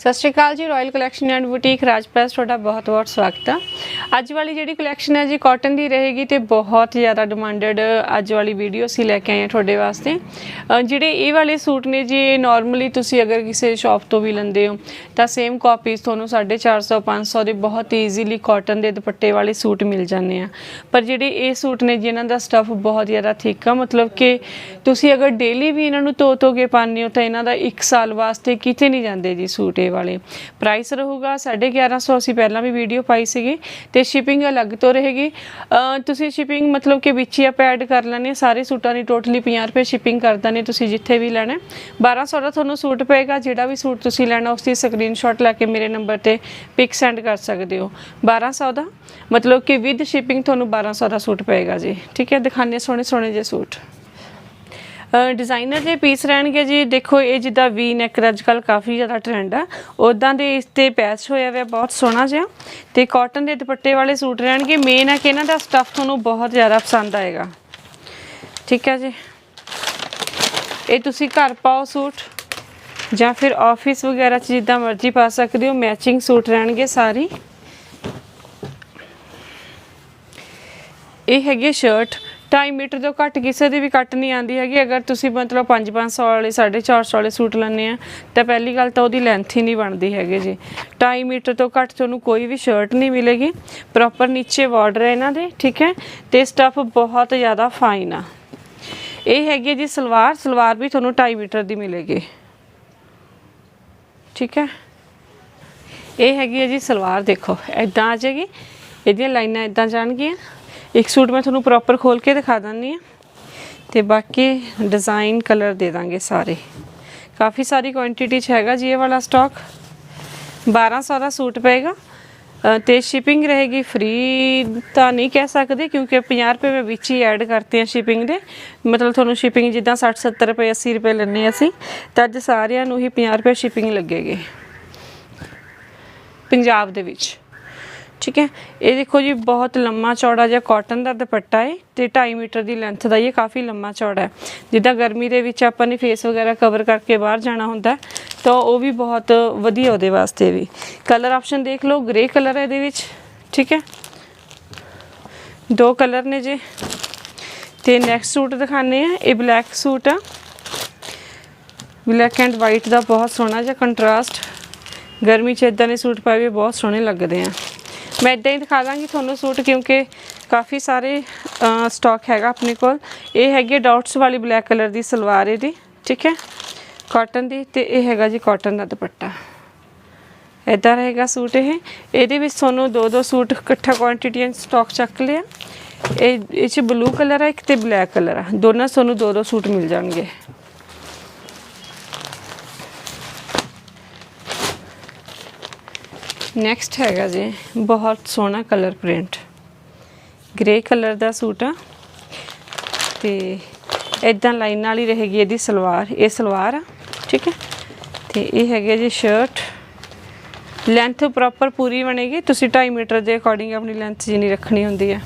ਸਤਿ ਸ਼੍ਰੀ ਅਕਾਲ ਜੀ ਰਾਇਲ ਕਲੈਕਸ਼ਨ ਐਂਡ ਬੁਟੀਕ ਰਾਜਪ੍ਰੈਸ, ਤੁਹਾਡਾ ਬਹੁਤ-ਬਹੁਤ ਸਵਾਗਤ ਆ। ਅੱਜ ਵਾਲੀ ਜਿਹੜੀ ਕਲੈਕਸ਼ਨ ਹੈ ਜੀ ਕਾਟਨ ਦੀ ਰਹੇਗੀ ਤੇ ਬਹੁਤ ਜ਼ਿਆਦਾ ਡਿਮਾਂਡਡ ਅੱਜ ਵਾਲੀ ਵੀਡੀਓ ਅਸੀਂ ਲੈ ਕੇ ਆਏ ਹਾਂ ਤੁਹਾਡੇ ਵਾਸਤੇ। ਜਿਹੜੇ ਇਹ ਵਾਲੇ ਸੂਟ ਨੇ ਜੀ, ਇਹ ਨਾਰਮਲੀ ਤੁਸੀਂ ਅਗਰ ਕਿਸੇ ਸ਼ਾਪ ਤੋਂ ਵੀ ਲੈਂਦੇ ਹੋ, ਤਾਂ ਸੇਮ ਕਾਪੀਜ਼ ਤੁਹਾਨੂੰ 450 500 ਦੇ ਬਹੁਤ ਈਜ਼ੀਲੀ ਕਾਟਨ ਦੇ ਦੁਪੱਟੇ ਵਾਲੇ ਸੂਟ ਮਿਲ ਜਾਂਦੇ ਆ। ਪਰ ਜਿਹੜੇ ਇਹ ਸੂਟ ਨੇ ਜਿਨ੍ਹਾਂ ਦਾ ਸਟੱਫ ਬਹੁਤ ਜ਼ਿਆਦਾ ਥਿੱਕ ਆ, ਮਤਲਬ ਕਿ ਤੁਸੀਂ ਅਗਰ ਡੇਲੀ ਵੀ ਇਹਨਾਂ ਨੂੰ ਧੋ ਧੋ ਕੇ ਪਾਉਂਦੇ ਹੋ, ਤਾਂ ਇਹਨਾਂ ਦਾ 1 ਸਾਲ ਵਾਸਤੇ ਕਿਤੇ ਨਹੀਂ ਜਾਂਦੇ ਜੀ ਸੂਟ ਇਹ ਵਾਲੇ। ਪ੍ਰਾਈਸ ਰਹੂਗਾ 1150 ਅਸੀਂ ਪਹਿਲਾਂ ਵੀ ਵੀਡੀਓ ਪਾਈ ਸੀਗੀ ਤੇ ਸ਼ਿਪਿੰਗ ਅਲੱਗ ਤੋਂ ਰਹੇਗੀ। ਤੁਸੀਂ ਸ਼ਿਪਿੰਗ ਮਤਲਬ ਕਿ ਵਿੱਚ ਹੀ ਆਪ ਐਡ ਕਰ ਲੈਣੇ ਸਾਰੇ ਸੂਟਾਂ ਦੀ ਟੋਟਲੀ 50 ਰੁਪਏ ਸ਼ਿਪਿੰਗ ਕਰ ਦਨੇ ਤੁਸੀਂ ਜਿੱਥੇ ਵੀ ਲੈਣਾ ਹੈ। 1200 ਦਾ ਤੁਹਾਨੂੰ ਸੂਟ ਪਏਗਾ। ਜਿਹੜਾ ਵੀ ਸੂਟ ਤੁਸੀਂ ਲੈਣਾ ਉਸ ਦੀ ਸਕਰੀਨਸ਼ਾਟ ਲੈ ਕੇ ਮੇਰੇ ਨੰਬਰ ਤੇ ਪਿਕ ਸੈਂਡ ਕਰ ਸਕਦੇ ਹੋ। 1200 ਦਾ। ਮਤਲਬ ਕਿ ਵਿਦ ਸ਼ਿਪਿੰਗ ਤੁਹਾਨੂੰ 1200 ਦਾ ਸੂਟ ਪਏਗਾ ਜੀ। ਠੀਕ ਹੈ ਦਿਖਾਣੇ ਸੋਹਣੇ ਸੋਹਣੇ ਜੇ ਸੂਟ। ਡਿਜ਼ਾਈਨਰ ਦੇ ਪੀਸ ਰਹਿਣਗੇ ਜੀ, ਦੇਖੋ ਇਹ ਜਿੱਦਾਂ ਵੀ ਨੈਕ ਅੱਜ ਕੱਲ ਕਾਫੀ ਜ਼ਿਆਦਾ ਟ੍ਰੈਂਡ ਆ। ਉਦਾਂ ਦੇ ਇਸ ਤੇ ਪੈਚ ਹੋਇਆ ਹੋਇਆ, ਬਹੁਤ ਸੋਹਣਾ ਜਿਹਾ। ਤੇ ਕਾਟਨ ਦੇ ਦੁਪੱਟੇ ਵਾਲੇ ਸੂਟ ਰਹਿਣਗੇ। ਮੇਨ ਆ ਕਿ ਇਹਨਾਂ ਦਾ ਸਟੱਫ ਤੁਹਾਨੂੰ ਬਹੁਤ ਜ਼ਿਆਦਾ ਪਸੰਦ ਆਏਗਾ। ਠੀਕ ਹੈ ਜੀ। ਇਹ ਤੁਸੀਂ ਘਰ ਪਾਓ ਸੂਟ, ਜਾਂ ਫਿਰ ਆਫਿਸ ਵਗੈਰਾ 'ਚ ਜਿੱਦਾਂ ਮਰਜ਼ੀ ਪਾ ਸਕਦੇ ਹੋ। ਮੈਚਿੰਗ ਸੂਟ ਰਹਿਣਗੇ ਸਾਰੀ। ਇਹ ਹੈਗੀ ਸ਼ਰਟ 2.5 ਮੀਟਰ ਤੋਂ ਘੱਟ ਕਿਸੇ ਦੀ ਵੀ ਕੱਟ ਨਹੀਂ ਆਂਦੀ ਹੈਗੀ। ਅਗਰ ਤੁਸੀਂ ਮਤਲਬ 5-500 ਵਾਲੇ 450 ਵਾਲੇ ਸੂਟ ਲੈਣੇ ਆ, ਤਾਂ ਪਹਿਲੀ ਗੱਲ ਤਾਂ ਉਹਦੀ ਲੈਂਥ ਹੀ ਨਹੀਂ ਬਣਦੀ ਹੈਗੀ ਜੀ। 2.5 ਮੀਟਰ ਤੋਂ ਘੱਟ ਤੁਹਾਨੂੰ ਕੋਈ ਵੀ ਸ਼ਰਟ ਨਹੀਂ ਮਿਲੇਗੀ। ਪ੍ਰੋਪਰ ਨੀਚੇ ਬਾਰਡਰ ਹੈ ਇਹਨਾਂ ਦੇ, ਠੀਕ ਹੈ? ਤੇ ਸਟੱਫ ਬਹੁਤ ਜ਼ਿਆਦਾ ਫਾਈਨ ਆ। ਇਹ ਹੈਗੀ ਹੈ ਜੀ ਸਲਵਾਰ ਸਲਵਾਰ ਵੀ ਤੁਹਾਨੂੰ 2.5 ਮੀਟਰ ਦੀ ਮਿਲੇਗੀ। ਠੀਕ ਹੈ? ਇਹ ਹੈਗੀ ਹੈ ਜੀ ਸਲਵਾਰ ਦੇਖੋ ਐਦਾਂ ਆ ਜਾਏਗੀ, ਇਹਦੀਆਂ ਲਾਈਨਾਂ ਐਦਾਂ ਜਾਣਗੀਆਂ। ਇੱਕ ਸੂਟ ਮੈਂ ਤੁਹਾਨੂੰ ਪ੍ਰੋਪਰ ਖੋਲ ਕੇ ਦਿਖਾ ਦਿੰਦੀ ਆ ਤੇ ਬਾਕੀ ਡਿਜ਼ਾਈਨ ਕਲਰ ਦੇ ਦਾਂਗੇ ਸਾਰੇ। ਕਾਫੀ ਸਾਰੀ ਕੁਆਂਟੀਟੀ ਚ ਹੈਗਾ ਜੀ ਇਹ ਵਾਲਾ ਸਟਾਕ 1200 ਦਾ ਸੂਟ ਪਏਗਾ। ਅ, ਤੇ ਸ਼ਿਪਿੰਗ ਰਹੇਗੀ ਫ੍ਰੀ ਤਾਂ ਨਹੀਂ ਕਹਿ ਸਕਦੇ ਕਿਉਂਕਿ 50 ਰੁਪਏ ਮੈਂ ਵਿੱਚ ਹੀ ਐਡ ਕਰਤੇ ਆ ਸ਼ਿਪਿੰਗ ਦੇ। ਮਤਲਬ ਤੁਹਾਨੂੰ ਸ਼ਿਪਿੰਗ ਜਿੱਦਾਂ 60 70 ਰੁਪਏ 80 ਰੁਪਏ ਲੈਣੇ ਅਸੀਂ। ਤਾਂ ਅੱਜ ਸਾਰਿਆਂ ਨੂੰ ਹੀ 50 ਰੁਪਏ ਸ਼ਿਪਿੰਗ ਲੱਗੇਗੀ। ਪੰਜਾਬ ਦੇ ਵਿੱਚ। ਠੀਕ ਹੈ? ਇਹ ਦੇਖੋ ਜੀ, ਬਹੁਤ ਲੰਮਾ ਚੌੜਾ ਜਿਹਾ ਕਾਟਨ ਦਾ ਦੁਪੱਟਾ ਹੈ ਤੇ 2.5 ਮੀਟਰ ਦੀ ਲੈਂਥ ਦਾ ਇਹ ਕਾਫੀ ਲੰਮਾ ਚੌੜਾ ਹੈ। ਜਿੱਦਾਂ ਗਰਮੀ ਦੇ ਵਿੱਚ ਆਪਾਂ ਨੇ ਫੇਸ ਵਗੈਰਾ ਕਵਰ ਕਰਕੇ ਬਾਹਰ ਜਾਣਾ ਹੁੰਦਾ ਤਾਂ ਉਹ ਵੀ ਬਹੁਤ ਵਧੀਆ ਉਹਦੇ ਵਾਸਤੇ ਵੀ। ਕਲਰ ਆਪਸ਼ਨ ਦੇਖ ਲਓ ਗ੍ਰੇ ਕਲਰ ਹੈ ਇਹਦੇ ਵਿੱਚ, ਠੀਕ ਹੈ? ਦੋ ਕਲਰ ਨੇ ਜੇ। ਤੇ ਨੈਕਸਟ ਸੂਟ ਦਿਖਾਣੇ ਆ ਇਹ ਬਲੈਕ ਸੂਟ ਆ। ਬਲੈਕ ਐਂਡ ਵਾਈਟ ਦਾ ਬਹੁਤ ਸੋਹਣਾ ਜਿਹਾ ਕੰਟਰਾਸਟ ਗਰਮੀ 'ਚ ਇਦਾਂ ਦੇ ਸੂਟ ਪਾਏ ਵੀ ਬਹੁਤ ਸੋਹਣੇ ਲੱਗਦੇ ਆ। ਮੈਂ ਇਦਾਂ ਹੀ ਦਿਖਾ ਦਾਂਗੀ ਤੁਹਾਨੂੰ ਸੂਟ, ਕਿਉਂਕਿ ਕਾਫੀ ਸਾਰੇ ਸਟਾਕ ਹੈਗਾ ਆਪਣੇ ਕੋਲ। ਇਹ ਹੈਗੀ ਡਾਟਸ ਵਾਲੀ ਬਲੈਕ ਕਲਰ ਦੀ ਸਲਵਾਰ ਇਹਦੀ, ਠੀਕ ਹੈ? ਕਾਟਨ ਦੀ, ਤੇ ਇਹ ਹੈਗਾ ਜੀ ਕਾਟਨ ਦਾ ਦੁਪੱਟਾ। ਇਦਾਂ ਰਹੇਗਾ ਸੂਟ ਇਹ। ਇਹਦੇ ਵਿੱਚ ਤੁਹਾਨੂੰ ਦੋ ਦੋ ਸੂਟ ਇਕੱਠਾ ਕੁਆਂਟੀਟੀ ਸਟਾਕ ਚੱਕ ਲਿਆ। ਇਹ ਇਹ ਚ ਬਲੂ ਕਲਰ ਹੈ ਇੱਕ ਤੇ ਬਲੈਕ ਕਲਰ ਹੈ ਦੋਨਾਂ ਤੁਹਾਨੂੰ ਦੋ ਦੋ ਸੂਟ ਮਿਲ ਜਾਣਗੇ। ਨੈਕਸਟ ਹੈਗਾ ਜੀ, ਬਹੁਤ ਸੋਹਣਾ ਕਲਰ ਪ੍ਰਿੰਟ ਗ੍ਰੇ ਕਲਰ ਦਾ ਸੂਟ ਆ। ਤੇ ਇਦਾਂ ਲਾਈਨ ਵਾਲੀ ਰਹੇਗੀ ਇਹਦੀ ਸਲਵਾਰ, ਇਹ ਸਲਵਾਰ ਆ, ਠੀਕ ਹੈ? ਤੇ ਇਹ ਹੈਗੇ ਜੀ ਸ਼ਰਟ ਲੈਂਥ ਪ੍ਰੋਪਰ ਪੂਰੀ ਬਣੇਗੀ, ਤੁਸੀਂ 2.5 ਮੀਟਰ ਦੇ ਅਕੋਰਡਿੰਗ ਆਪਣੀ ਲੈਂਥ ਜਿੰਨੀ ਰੱਖਣੀ ਹੁੰਦੀ ਹੈ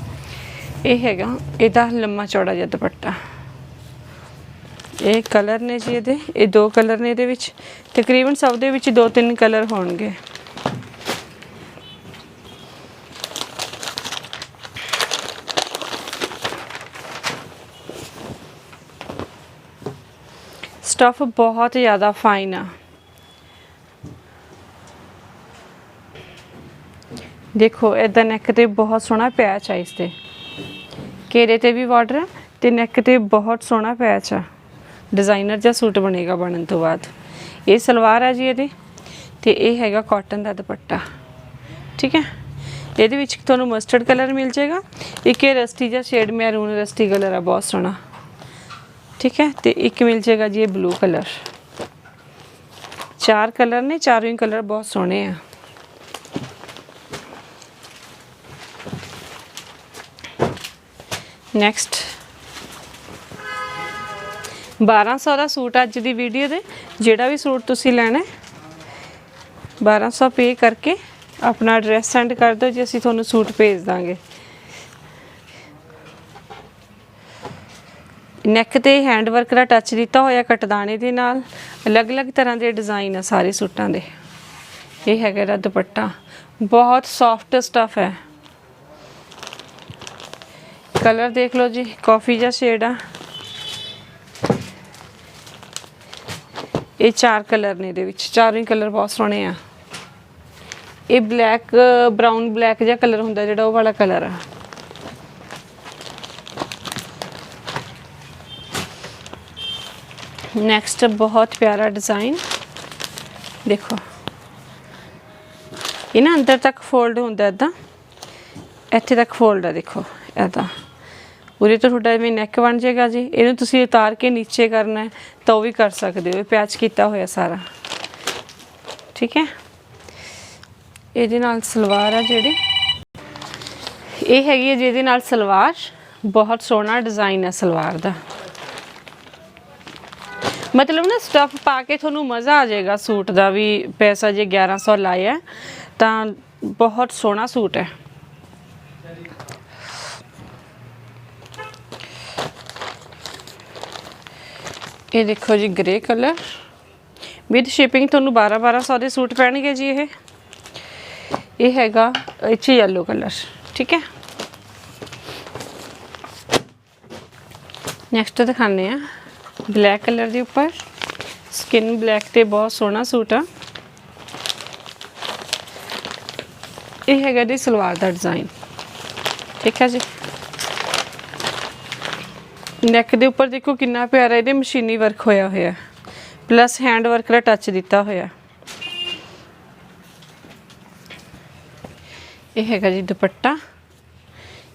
ਇਹ ਹੈਗਾ, ਇਹਦਾ ਲੰਮਾ ਚੌੜਾ ਜਿਹਾ ਦੁਪੱਟਾ। ਇਹ ਕਲਰ ਨੇ ਜੀ ਇਹਦੇ, ਇਹ ਦੋ ਕਲਰ ਨੇ ਇਹਦੇ ਵਿੱਚ। ਤਕਰੀਬਨ ਸਭ ਦੇ ਵਿੱਚ ਦੋ ਤਿੰਨ ਕਲਰ ਹੋਣਗੇ। ਸਟਫ ਬਹੁਤ ਜ਼ਿਆਦਾ ਫਾਈਨ ਆ। ਦੇਖੋ ਇਦਾਂ ਨੈਕ ਤੇ ਬਹੁਤ ਸੋਹਣਾ ਪੈਚ ਆ ਇਸ ਤੇ ਘੇਰੇ ਤੇ ਵੀ ਬਾਰਡਰ ਤੇ ਨੈਕ ਤੇ ਬਹੁਤ ਸੋਹਣਾ ਪੈਚ ਆ। ਡਿਜ਼ਾਈਨਰ ਜਿਹਾ ਸੂਟ ਬਣੇਗਾ ਬਣਨ ਤੋਂ ਬਾਅਦ। ਇਹ ਸਲਵਾਰ ਆ ਜੀ ਇਹਦੀ ਤੇ ਇਹ ਹੈਗਾ ਕਾਟਨ ਦਾ ਦੁਪੱਟਾ। ਠੀਕ ਹੈ? ਇਹਦੇ ਵਿੱਚ ਤੁਹਾਨੂੰ ਮਸਟਰਡ ਕਲਰ ਮਿਲ ਜਾਏਗਾ। ਇੱਕ ਇਹ ਰਸਟੀ ਜਿਹਾ ਸ਼ੇਡ ਮੈਰੂਨ ਰਸਟੀ ਕਲਰ ਆ, ਬਹੁਤ ਸੋਹਣਾ। ਠੀਕ ਹੈ? ਤੇ ਇੱਕ ਮਿਲ ਜਾਏਗਾ ਜੀ ਇਹ ਬਲੂ ਕਲਰ ਚਾਰ ਕਲਰ ਨੇ, ਚਾਰੋਂ ਹੀ ਕਲਰ ਬਹੁਤ ਸੋਹਣੇ ਆ। ਨੈਕਸਟ 1200 ਦਾ ਸੂਟ ਅੱਜ ਦੀ ਵੀਡੀਓ ਦੇ। ਜਿਹੜਾ ਵੀ ਸੂਟ ਤੁਸੀਂ ਲੈਣਾ ਹੈ 1200 ਪੇ ਕਰਕੇ ਆਪਣਾ ਐਡਰੈਸ ਸੈਂਡ ਕਰ ਦਿਓ, ਜੀ ਅਸੀਂ ਤੁਹਾਨੂੰ ਸੂਟ ਭੇਜ ਦਾਂਗੇ। ਨੈਕ ਤੇ ਹੈਂਡ ਵਰਕ ਦਾ ਟੱਚ ਦਿੱਤਾ ਹੋਇਆ ਕਟਦਾਣੇ ਦੇ ਨਾਲ। ਅਲੱਗ-ਅਲੱਗ ਤਰ੍ਹਾਂ ਦੇ ਡਿਜ਼ਾਈਨ ਆ ਸਾਰੇ ਸੂਟਾਂ ਦੇ। ਇਹ ਹੈਗਾ ਇਹਦਾ ਦੁਪੱਟਾ। ਬਹੁਤ ਸੌਫਟ ਸਟਫ ਹੈ। ਕਲਰ ਦੇਖ ਲਓ ਜੀ ਕਾਫੀ ਜਿਹਾ ਸ਼ੇਡ ਆ। ਇਹ ਚਾਰ ਕਲਰ ਨੇ ਇਹਦੇ ਵਿੱਚ। ਚਾਰੋਂ ਹੀ ਕਲਰ ਬਹੁਤ ਸੋਹਣੇ ਆ। ਇਹ ਬਲੈਕ ਬਰਾਊਨ ਬਲੈਕ ਜਿਹਾ ਕਲਰ ਹੁੰਦਾ ਜਿਹੜਾ ਉਹ ਵਾਲਾ ਕਲਰ ਆ। ਨੈਕਸਟ ਬਹੁਤ ਪਿਆਰਾ ਡਿਜ਼ਾਈਨ ਦੇਖੋ ਇਹ ਨਾ ਅੰਦਰ ਤੱਕ ਫੋਲਡ ਹੁੰਦਾ ਇਦਾਂ ਇੱਥੇ ਤੱਕ ਫੋਲਡ ਆ ਦੇਖੋ ਇਦਾਂ ਉਰੇ ਤੋਂ ਤੁਹਾਡਾ ਜਿਵੇਂ ਨੈਕ ਬਣ ਜਾਏਗਾ ਜੀ ਇਹਨੂੰ ਤੁਸੀਂ ਉਤਾਰ ਕੇ ਨੀਚੇ ਕਰਨਾ ਹੈ ਤਾਂ ਉਹ ਵੀ ਕਰ ਸਕਦੇ ਹੋ ਇਹ ਪੈਚ ਕੀਤਾ ਹੋਇਆ ਸਾਰਾ ਠੀਕ ਹੈ ਇਹਦੇ ਨਾਲ ਸਲਵਾਰ ਆ ਜਿਹੜੀ ਇਹ ਹੈਗੀ ਹੈ ਜਿਹਦੇ ਨਾਲ ਸਲਵਾਰ ਬਹੁਤ ਸੋਹਣਾ ਡਿਜ਼ਾਈਨ ਹੈ ਸਲਵਾਰ ਦਾ ਮਤਲਬ ਨਾ ਸਟਫ ਪਾ ਕੇ ਤੁਹਾਨੂੰ ਮਜ਼ਾ ਆ ਜਾਏਗਾ ਸੂਟ ਦਾ ਵੀ, ਪੈਸਾ ਜੇ 1100 ਲਾਇਆ ਤਾਂ ਬਹੁਤ ਸੋਹਣਾ ਸੂਟ ਹੈ। ਇਹ ਦੇਖੋ ਜੀ ਗ੍ਰੇ ਕਲਰ ਵਿਦ ਸ਼ਿਪਿੰਗ ਤੁਹਾਨੂੰ 12 1200 ਦੇ ਸੂਟ ਪੈਣਗੇ ਜੀ ਇਹ। ਇਹ ਹੈਗਾ, ਇਹ 'ਚ ਯੈਲੋ ਕਲਰ ਠੀਕ ਹੈ। ਨੈਕਸਟ ਦਿਖਾਉਂਦੇ ਆ ਬਲੈਕ ਕਲਰ ਦੇ ਉੱਪਰ। ਸਕਿਨ ਬਲੈਕ ਤੇ ਬਹੁਤ ਸੋਹਣਾ ਸੂਟ ਆ। ਇਹ ਹੈਗਾ ਜੀ ਸਲਵਾਰ ਦਾ ਡਿਜ਼ਾਈਨ। ਠੀਕ ਹੈ ਜੀ। ਨੈਕ ਦੇ ਉੱਪਰ ਦੇਖੋ ਕਿੰਨਾ ਪਿਆਰਾ ਇਹਦੇ ਮਸ਼ੀਨੀ ਵਰਕ ਹੋਇਆ ਹੋਇਆ। ਪਲੱਸ ਹੈਂਡ ਵਰਕ ਦਾ ਟੱਚ ਦਿੱਤਾ ਹੋਇਆ। ਇਹ ਹੈਗਾ ਜੀ ਦੁਪੱਟਾ।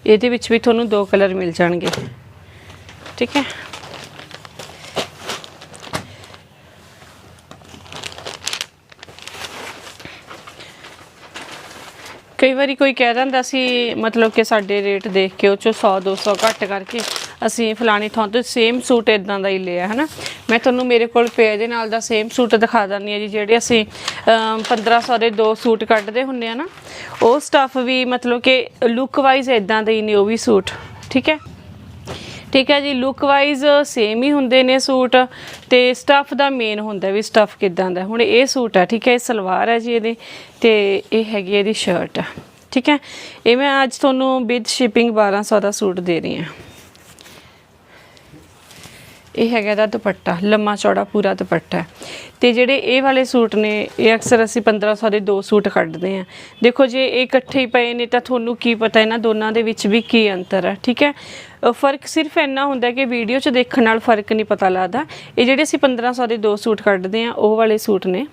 ਇਹਦੇ ਵਿੱਚ ਵੀ ਤੁਹਾਨੂੰ ਦੋ ਕਲਰ ਮਿਲ ਜਾਣਗੇ। ਠੀਕ ਹੈ। ਕਈ ਵਾਰੀ ਕੋਈ ਕਹਿ ਦਿੰਦਾ ਸੀ ਮਤਲਬ ਕਿ ਸਾਡੇ ਰੇਟ ਦੇਖ ਕੇ ਉਹ ਚੋਂ 100 200 ਘੱਟ ਕਰਕੇ ਅਸੀਂ ਫਲਾਣੀ ਥਾਂ ਤੋਂ ਸੇਮ ਸੂਟ ਇਦਾਂ ਦਾ ਹੀ ਲਿਆ ਹਨਾ? ਮੈਂ ਤੁਹਾਨੂੰ ਮੇਰੇ ਕੋਲ ਪੇ ਦੇ ਨਾਲ ਦਾ ਸੇਮ ਸੂਟ ਦਿਖਾ ਦਿੰਦੀ ਆ ਜੀ ਜਿਹੜੇ ਅਸੀਂ ਅਮ, 1500 ਦੇ ਦੋ ਸੂਟ ਕੱਢਦੇ ਹੁੰਦੇ ਆ ਨਾ ਉਹ ਸਟੱਫ ਵੀ ਮਤਲਬ ਕਿ ਲੁੱਕ ਵਾਈਜ਼ ਇਦਾਂ ਦੇ ਹੀ ਨੇ ਉਹ ਵੀ ਸੂਟ ਠੀਕ ਹੈ? ਠੀਕ ਹੈ ਜੀ ਲੁੱਕ ਵਾਈਜ਼ ਸੇਮ ਹੀ ਹੁੰਦੇ ਨੇ ਸੂਟ ਤੇ ਸਟਫ ਦਾ ਮੇਨ ਹੁੰਦਾ ਵੀ ਸਟਫ ਕਿਦਾਂ ਦਾ। ਹੁਣ ਇਹ ਸੂਟ ਆ, ਠੀਕ ਹੈ, ਇਹ ਸਲਵਾਰ ਹੈ ਜੀ ਇਹਦੇ ਤੇ ਇਹ ਹੈਗੀ ਇਹਦੀ ਸ਼ਰਟ ਆ, ਠੀਕ ਹੈ। ਇਹ ਮੈਂ ਅੱਜ ਤੁਹਾਨੂੰ ਵਿਦ ਸ਼ਿਪਿੰਗ 1200 ਦਾ ਸੂਟ ਦੇ ਰਹੀ ਹਾਂ। ਇਹ ਹੈਗਾ ਦਾ ਦੁਪੱਟਾ, ਲੰਮਾ ਚੌੜਾ ਪੂਰਾ ਦੁਪੱਟਾ ਹੈ। ਤੇ ਜਿਹੜੇ ਇਹ ਵਾਲੇ ਸੂਟ ਨੇ, ਇਹ ਅਕਸਰ ਅਸੀਂ 1500 ਦੇ ਦੋ ਸੂਟ ਕੱਢਦੇ ਆ ਦੇਖੋ ਜੇ ਇਹ ਇਕੱਠੇ ਹੀ ਪਏ ਨੇ ਤਾਂ ਤੁਹਾਨੂੰ ਕੀ ਪਤਾ ਇਹਨਾਂ ਦੋਨਾਂ ਦੇ ਵਿੱਚ ਵੀ ਕੀ ਅੰਤਰ ਹੈ, ਠੀਕ ਹੈ? ਫ਼ਰਕ ਸਿਰਫ ਇੰਨਾ ਹੁੰਦਾ ਕਿ ਵੀਡੀਓ 'ਚ ਦੇਖਣ ਨਾਲ ਫ਼ਰਕ ਨਹੀਂ ਪਤਾ ਲੱਗਦਾ। ਇਹ ਜਿਹੜੇ ਅਸੀਂ 1500 ਦੇ ਦੋ ਸੂਟ ਕੱਢਦੇ ਆ ਉਹ ਵਾਲੇ ਸੂਟ ਨੇ।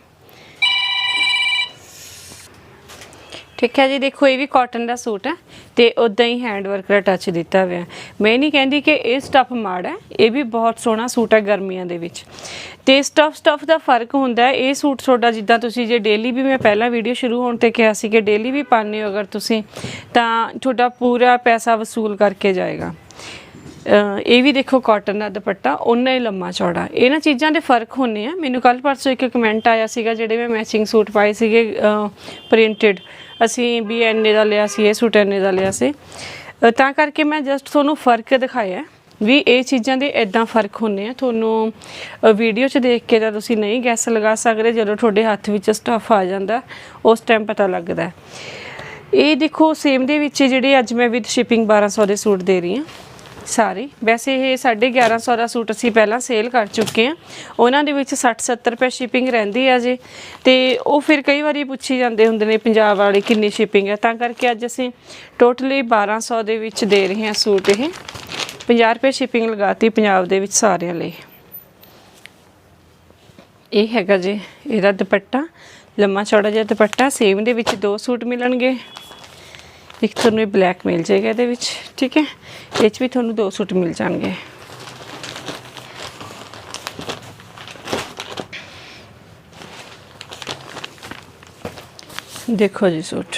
ਠੀਕ ਹੈ ਜੀ, ਦੇਖੋ ਇਹ ਵੀ ਕਾਟਨ ਦਾ ਸੂਟ ਹੈ ਤੇ ਉਦਾਂ ਹੀ ਹੈਂਡ ਵਰਕ ਦਾ ਟੱਚ ਦਿੱਤਾ ਹੋਇਆ ਮੈਂ ਨਹੀਂ ਕਹਿੰਦੀ ਕਿ ਇਹ ਸਟੱਫ ਮਾੜਾ ਹੈ, ਇਹ ਵੀ ਬਹੁਤ ਸੋਹਣਾ ਸੂਟ ਹੈ ਗਰਮੀਆਂ ਦੇ ਵਿੱਚ। ਤੇ ਸਟੱਫ ਸਟੱਫ ਦਾ ਫ਼ਰਕ ਹੁੰਦਾ ਹੈ, ਇਹ ਸੂਟ ਤੁਹਾਡਾ ਜਿੱਦਾਂ ਤੁਸੀਂ ਜੇ ਡੇਲੀ ਵੀ ਮੈਂ ਪਹਿਲਾਂ ਵੀਡੀਓ ਸ਼ੁਰੂ ਹੋਣ ਤੇ ਕਿਹਾ ਸੀ ਕਿ ਡੇਲੀ ਵੀ ਪਾਉਂਦੇ ਹੋ ਅਗਰ ਤੁਸੀਂ, ਤਾਂ ਤੁਹਾਡਾ ਪੂਰਾ ਪੈਸਾ ਵਸੂਲ ਕਰਕੇ ਜਾਏਗਾ। ਇਹ ਵੀ ਦੇਖੋ ਕਾਟਨ ਦਾ ਦੁਪੱਟਾ ਉਹਨਾਂ ਹੀ ਲੰਮਾ ਚੌੜਾ। ਇਹਨਾਂ ਚੀਜ਼ਾਂ ਦੇ ਫ਼ਰਕ ਹੁੰਨੇ ਆ। ਮੈਨੂੰ ਕੱਲ ਪਰਸੋਂ ਇੱਕ ਕਮੈਂਟ ਆਇਆ ਸੀਗਾ, ਜਿਹੜੇ ਮੈਂ ਮੈਚਿੰਗ ਸੂਟ ਪਾਏ ਸੀਗੇ ਪ੍ਰਿੰਟਡ ਅਸੀਂ ਵੀ ਐਨੇ ਦਾ ਲਿਆ ਸੀ ਇਹ ਸੂਟ ਐਨੇ ਦਾ ਲਿਆ ਸੀ। ਤਾਂ ਕਰਕੇ ਮੈਂ ਜਸਟ ਤੁਹਾਨੂੰ ਫ਼ਰਕ ਦਿਖਾਇਆ। ਵੀ ਇਹ ਚੀਜ਼ਾਂ ਦੇ ਇਦਾਂ ਫ਼ਰਕ ਹੁੰਨੇ ਆ। ਤੁਹਾਨੂੰ ਵੀਡੀਓ 'ਚ ਦੇਖ ਕੇ ਤਾਂ ਤੁਸੀਂ ਨਹੀਂ ਗੈਸ ਲਗਾ ਸਕਦੇ, ਜਦੋਂ ਤੁਹਾਡੇ ਹੱਥ ਵਿੱਚ ਸਟਫ ਆ ਜਾਂਦਾ, ਉਸ ਟਾਈਮ ਪਤਾ ਲੱਗਦਾ। ਇਹ ਦੇਖੋ ਸੇਮ ਦੇ ਵਿੱਚ ਜਿਹੜੇ ਅੱਜ ਮੈਂ ਵਿਦ ਸ਼ਿਪਿੰਗ 1200 ਦੇ ਸੂਟ ਦੇ ਰਹੀ ਹਾਂ। ਸਾਰੇ। ਵੈਸੇ ਇਹ 1150 ਦਾ ਸੂਟ ਅਸੀਂ ਪਹਿਲਾਂ ਸੇਲ ਕਰ ਚੁੱਕੇ ਹਾਂ। ਉਹਨਾਂ ਦੇ ਵਿੱਚ 60 70 ਰੁਪਏ ਸ਼ਿਪਿੰਗ ਰਹਿੰਦੀ ਆ ਜੀ। ਤੇ ਉਹ ਫਿਰ ਕਈ ਵਾਰੀ ਪੁੱਛੀ ਜਾਂਦੇ ਹੁੰਦੇ ਨੇ, ਪੰਜਾਬ ਵਾਲੇ ਕਿੰਨੀ ਸ਼ਿਪਿੰਗ ਹੈ ਤਾਂ ਕਰਕੇ ਅੱਜ ਅਸੀਂ ਟੋਟਲੀ 1200 ਦੇ ਵਿੱਚ ਦੇ ਰਹੇ ਹਾਂ ਸੂਟ ਇਹ। 50 ਰੁਪਏ ਸ਼ਿਪਿੰਗ ਲਗਾਤੀ ਪੰਜਾਬ ਦੇ ਵਿੱਚ ਸਾਰਿਆਂ ਲਈ। ਇਹ ਹੈਗਾ ਜੀ, ਇਹਦਾ ਦੁਪੱਟਾ। ਲੰਮਾ ਚੌੜਾ ਜਿਹਾ ਦੁਪੱਟਾ। ਸੇਮ ਦੇ ਵਿੱਚ ਦੋ ਸੂਟ ਮਿਲਣਗੇ। ਇੱਕ ਤੁਹਾਨੂੰ ਇਹ ਬਲੈਕ ਮਿਲ ਜਾਏਗਾ ਇਹਦੇ ਵਿੱਚ, ਠੀਕ ਹੈ? ਇਹ 'ਚ ਵੀ ਤੁਹਾਨੂੰ ਦੋ ਸੂਟ ਮਿਲ ਜਾਣਗੇ। ਦੇਖੋ ਜੀ ਸੂਟ।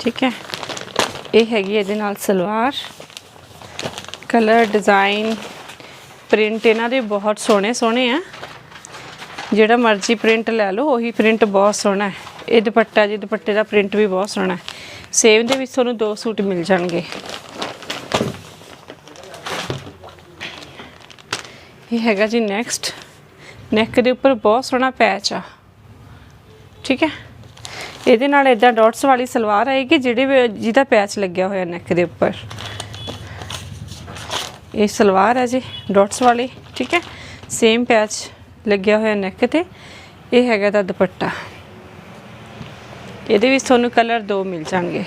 ਠੀਕ ਹੈ? ਇਹ ਹੈਗੀ ਇਹਦੇ ਨਾਲ ਸਲਵਾਰ। ਕਲਰ, ਡਿਜ਼ਾਈਨ, ਪ੍ਰਿੰਟ ਇਹਨਾਂ ਦੇ ਬਹੁਤ ਸੋਹਣੇ ਸੋਹਣੇ ਆ। ਜਿਹੜਾ ਮਰਜ਼ੀ ਪ੍ਰਿੰਟ ਲੈ ਲਓ, ਉਹੀ ਪ੍ਰਿੰਟ ਬਹੁਤ ਸੋਹਣਾ ਹੈ। ਇਹ ਦੁਪੱਟਾ ਜੀ, ਦੁਪੱਟੇ ਦਾ ਪ੍ਰਿੰਟ ਵੀ ਬਹੁਤ ਸੋਹਣਾ ਹੈ। ਸੇਮ ਦੇ ਵਿੱਚ ਤੁਹਾਨੂੰ ਦੋ ਸੂਟ ਮਿਲ ਜਾਣਗੇ। ਇਹ ਹੈਗਾ ਜੀ ਨੈਕਸਟ ਨੈਕ ਦੇ ਉੱਪਰ ਬਹੁਤ ਸੋਹਣਾ ਪੈਚ ਆ। ਠੀਕ ਹੈ? ਇਹਦੇ ਨਾਲ ਇਦਾਂ ਡਾਟਸ ਵਾਲੀ ਸਲਵਾਰ ਆਏਗੀ ਜਿਹੜੇ ਜਿਹਦਾ ਪੈਚ ਲੱਗਿਆ ਹੋਇਆ ਨੈਕ ਦੇ ਉੱਪਰ। ਇਹ ਸਲਵਾਰ ਹੈ ਜੀ ਡਾਟਸ ਵਾਲੀ। ਠੀਕ ਹੈ? ਸੇਮ ਪੈਚ ਲੱਗਿਆ ਹੋਇਆ ਨੈਕ ਤੇ। ਇਹ ਹੈਗਾ ਦਾ ਦੁਪੱਟਾ। ਇਹਦੇ ਵਿੱਚ ਤੁਹਾਨੂੰ ਕਲਰ ਦੋ ਮਿਲ ਜਾਣਗੇ।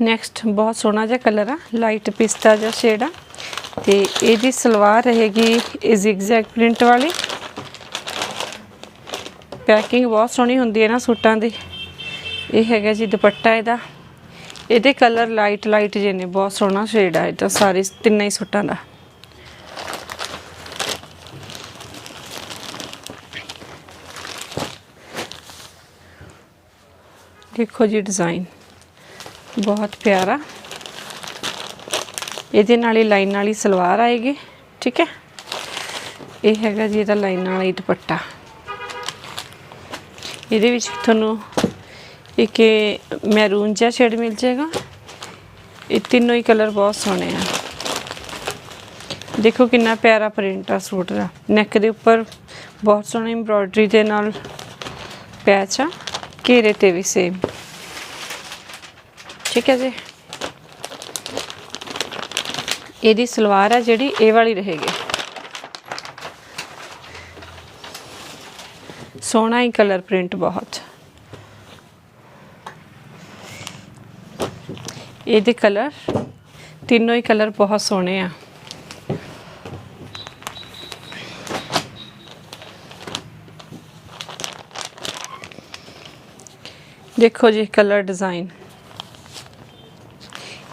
ਨੈਕਸਟ ਬਹੁਤ ਸੋਹਣਾ ਜਿਹਾ ਕਲਰ ਆ ਲਾਈਟ ਪਿਸਤਾ ਜਿਹਾ ਸ਼ੇਡ ਆ। ਤੇ ਇਹਦੀ ਸਲਵਾਰ ਰਹੇਗੀ ਇਹ ਜ਼ਿਗਜ਼ੈਗ ਪ੍ਰਿੰਟ ਵਾਲੀ। ਪੈਕਿੰਗ ਬਹੁਤ ਸੋਹਣੀ ਹੁੰਦੀ ਹੈ ਨਾ ਸੂਟਾਂ ਦੀ। ਇਹ ਹੈਗਾ ਜੀ ਦੁਪੱਟਾ ਇਹਦਾ। ਇਹਦੇ ਕਲਰ ਲਾਈਟ ਲਾਈਟ ਜਿਹੇ ਨੇ, ਬਹੁਤ ਸੋਹਣਾ ਸ਼ੇਡ ਆ ਇਹਦਾ ਸਾਰੇ ਤਿੰਨਾਂ ਹੀ ਸੂਟਾਂ ਦਾ। ਦੇਖੋ ਜੀ ਡਿਜ਼ਾਈਨ ਬਹੁਤ ਪਿਆਰਾ। ਇਹਦੇ ਨਾਲ ਹੀ ਲਾਈਨ ਵਾਲੀ ਸਲਵਾਰ ਆਏਗੀ, ਠੀਕ ਹੈ? ਇਹ ਹੈਗਾ ਜੀ ਇਹਦਾ ਲਾਈਨ ਵਾਲਾ ਹੀ ਦੁਪੱਟਾ। ਇਹਦੇ ਵਿੱਚ ਤੁਹਾਨੂੰ ਇੱਕ ਮੈਰੂਨ ਜਿਹਾ ਸ਼ੇਡ ਮਿਲ ਜਾਏਗਾ। ਇਹ ਤਿੰਨੋਂ ਹੀ ਕਲਰ ਬਹੁਤ ਸੋਹਣੇ ਆ। ਦੇਖੋ ਕਿੰਨਾ ਪਿਆਰਾ ਪ੍ਰਿੰਟ ਆ ਸੂਟ ਦਾ। ਨੈਕ ਦੇ ਉੱਪਰ ਬਹੁਤ ਸੋਹਣੀ ਐਮਬ੍ਰੋਇਡਰੀ ਦੇ ਨਾਲ ਪੈਚ ਆ। ਘੇਰੇ ਤੇ ਵੀ ਸੇਮ ਠੀਕ ਹੈ ਜੀ। ਇਹਦੀ ਸਲਵਾਰ ਆ ਜਿਹੜੀ, ਇਹ ਵਾਲੀ ਰਹੇਗੀ। ਸੋਹਣਾ ਹੀ ਕਲਰ ਪ੍ਰਿੰਟ ਬਹੁਤ। ਇਹਦੇ ਕਲਰ ਤਿੰਨੋਂ ਹੀ ਕਲਰ ਬਹੁਤ ਸੋਹਣੇ ਆ। ਦੇਖੋ ਜੀ ਕਲਰ ਡਿਜ਼ਾਈਨ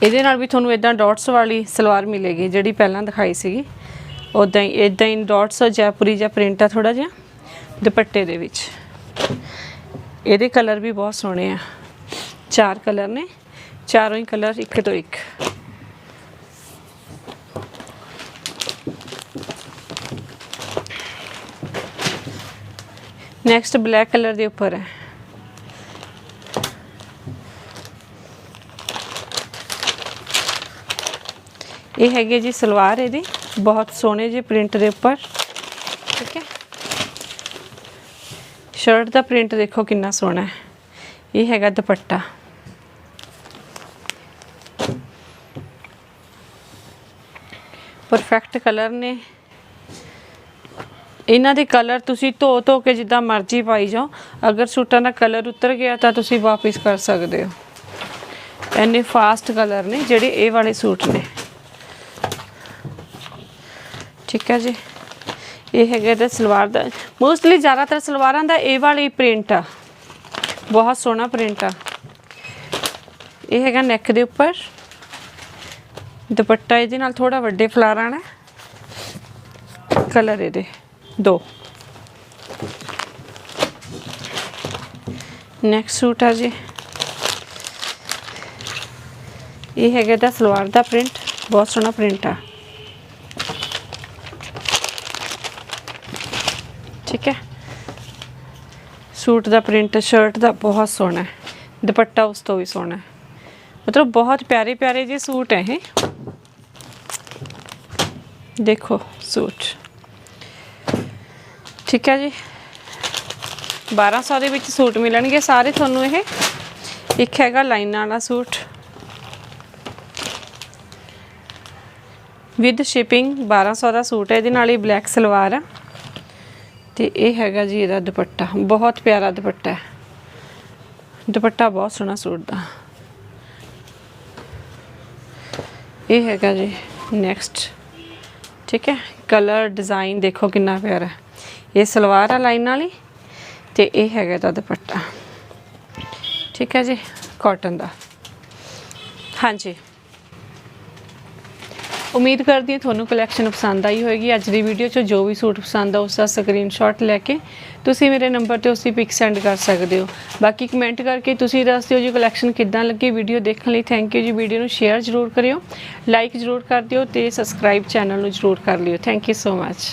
ਇਹਦੇ ਨਾਲ ਵੀ ਤੁਹਾਨੂੰ ਇਦਾਂ ਡਾਟਸ ਵਾਲੀ ਸਲਵਾਰ ਮਿਲੇਗੀ ਜਿਹੜੀ ਪਹਿਲਾਂ ਦਿਖਾਈ ਸੀਗੀ। ਉਦਾਂ ਹੀ ਇਦਾਂ ਹੀ ਡਾਟਸ ਜੈਪੁਰੀ ਜਾਂ ਪ੍ਰਿੰਟ ਆ ਥੋੜਾ ਜਿਹਾ ਦੁਪੱਟੇ ਦੇ ਵਿੱਚ। ਇਹਦੇ ਕਲਰ ਵੀ ਬਹੁਤ ਸੋਹਣੇ ਆ। ਚਾਰ ਕਲਰ ਨੇ। ਚਾਰੋਂ ਹੀ ਕਲਰ ਇੱਕ ਤੋਂ ਇੱਕ। ਨੈਕਸਟ ਬਲੈਕ ਕਲਰ ਦੇ ਉੱਪਰ ਹੈ। ਇਹ ਹੈਗੀ ਜੀ ਸਲਵਾਰ ਇਹਦੀ। ਬਹੁਤ ਸੋਹਣੇ ਜਿਹੇ ਪ੍ਰਿੰਟ ਦੇ ਉੱਪਰ। ਠੀਕ ਹੈ। ਸ਼ਰਟ ਦਾ ਪ੍ਰਿੰਟ ਦੇਖੋ ਕਿੰਨਾ ਸੋਹਣਾ ਹੈ। ਇਹ ਹੈਗਾ ਦੁਪੱਟਾ। ਪਰਫੈਕਟ ਕਲਰ ਨੇ। ਇਹਨਾਂ ਦੇ ਕਲਰ ਤੁਸੀਂ ਧੋ ਧੋ ਕੇ ਜਿੱਦਾਂ ਮਰਜ਼ੀ ਪਾਈ ਜਾਓ। ਅਗਰ ਸੂਟਾਂ ਦਾ ਕਲਰ ਉਤਰ ਗਿਆ ਤਾਂ ਤੁਸੀਂ ਵਾਪਿਸ ਕਰ ਸਕਦੇ ਹੋ। ਐਨੇ ਫਾਸਟ ਕਲਰ ਨੇ ਜਿਹੜੇ ਇਹ ਵਾਲੇ ਸੂਟ ਨੇ। ਠੀਕ ਹੈ ਜੀ। ਇਹ ਹੈਗਾ ਤੇ ਸਲਵਾਰ ਦਾ। ਮੋਸਟਲੀ ਜ਼ਿਆਦਾਤਰ ਸਲਵਾਰਾਂ ਦਾ ਇਹ ਵਾਲੀ ਪ੍ਰਿੰਟ ਆ। ਬਹੁਤ ਸੋਹਣਾ ਪ੍ਰਿੰਟ ਆ। ਇਹ ਹੈਗਾ ਨੈਕ ਦੇ ਉੱਪਰ। ਦੁਪੱਟਾ ਇਹਦੇ ਨਾਲ ਥੋੜਾ ਵੱਡੇ ਫਲਾਰਾਂ ਨੇ ਕਲਰ ਇਹਦੇ। ਦੋ। ਨੈਕਸਟ ਸੂਟ ਆ ਜੀ। ਇਹ ਹੈਗਾ ਦਾ ਸਲਵਾਰ ਦਾ ਪ੍ਰਿੰਟ ਬਹੁਤ ਸੋਹਣਾ ਪ੍ਰਿੰਟ ਆ। ਠੀਕ ਹੈ। ਸੂਟ ਦਾ ਪ੍ਰਿੰਟ ਸ਼ਰਟ ਦਾ ਬਹੁਤ ਸੋਹਣਾ ਹੈ। ਦੁਪੱਟਾ ਉਸ ਤੋਂ ਵੀ ਸੋਹਣਾ ਹੈ। ਮਤਲਬ ਬਹੁਤ ਪਿਆਰੇ ਪਿਆਰੇ ਜਿਹੇ ਸੂਟ ਹੈ ਇਹ। ਦੇਖੋ ਸੂਟ। ਠੀਕ ਹੈ ਜੀ। 1200 ਦੇ ਵਿੱਚ ਸੂਟ ਮਿਲਣਗੇ ਸਾਰੇ ਤੁਹਾਨੂੰ ਇਹ। ਇੱਕ ਹੈਗਾ ਲਾਈਨਾਂ ਵਾਲਾ ਸੂਟ। ਵਿਦ ਸ਼ਿਪਿੰਗ 1200 ਦਾ ਸੂਟ ਹੈ। ਇਹਦੇ ਨਾਲ ਹੀ ਬਲੈਕ ਸਲਵਾਰ ਆ ਤੇ ਇਹ ਹੈਗਾ ਜੀ ਇਹਦਾ ਦੁਪੱਟਾ। ਬਹੁਤ ਪਿਆਰਾ ਦੁਪੱਟਾ ਹੈ। ਦੁਪੱਟਾ ਬਹੁਤ ਸੋਹਣਾ ਸੂਟ ਦਾ। ਇਹ ਹੈਗਾ ਜੀ ਨੈਕਸਟ ਠੀਕ ਹੈ? ਕਲਰ ਡਿਜ਼ਾਈਨ ਦੇਖੋ ਕਿੰਨਾ ਪਿਆਰਾ ਹੈ। ਇਹ ਸਲਵਾਰ ਆ ਲਾਈਨ ਵਾਲੀ ਤੇ ਇਹ ਹੈਗਾ ਇਹਦਾ ਦੁਪੱਟਾ। ਠੀਕ ਹੈ ਜੀ? ਕਾਟਨ ਦਾ। ਹਾਂਜੀ। ਉਮੀਦ ਕਰਦੀ ਹਾਂ ਤੁਹਾਨੂੰ ਕਲੈਕਸ਼ਨ ਪਸੰਦ ਆਈ ਹੋਵੇਗੀ ਅੱਜ ਦੀ ਵੀਡੀਓ 'ਚ ਜੋ ਵੀ ਸੂਟ ਪਸੰਦ ਆ, ਉਸ ਦਾ ਸਕਰੀਨਸ਼ਾਟ ਲੈ ਕੇ ਤੁਸੀਂ ਮੇਰੇ ਨੰਬਰ ਤੇ ਉਸਦੀ ਪਿਕ ਸੈਂਡ ਕਰ ਸਕਦੇ ਹੋ। ਬਾਕੀ ਕਮੈਂਟ ਕਰਕੇ ਤੁਸੀਂ ਦੱਸ ਦਿਓ ਜੀ ਕਲੈਕਸ਼ਨ ਕਿੱਦਾਂ ਲੱਗੀ। ਵੀਡੀਓ ਦੇਖਣ ਲਈ ਥੈਂਕ ਯੂ ਜੀ। ਵੀਡੀਓ ਨੂੰ ਸ਼ੇਅਰ ਜ਼ਰੂਰ ਕਰਿਓ। ਲਾਈਕ ਜ਼ਰੂਰ ਕਰ ਦਿਓ ਤੇ ਸਬਸਕ੍ਰਾਈਬ ਚੈਨਲ ਨੂੰ ਜ਼ਰੂਰ ਕਰ ਲਿਓ। Thank you so much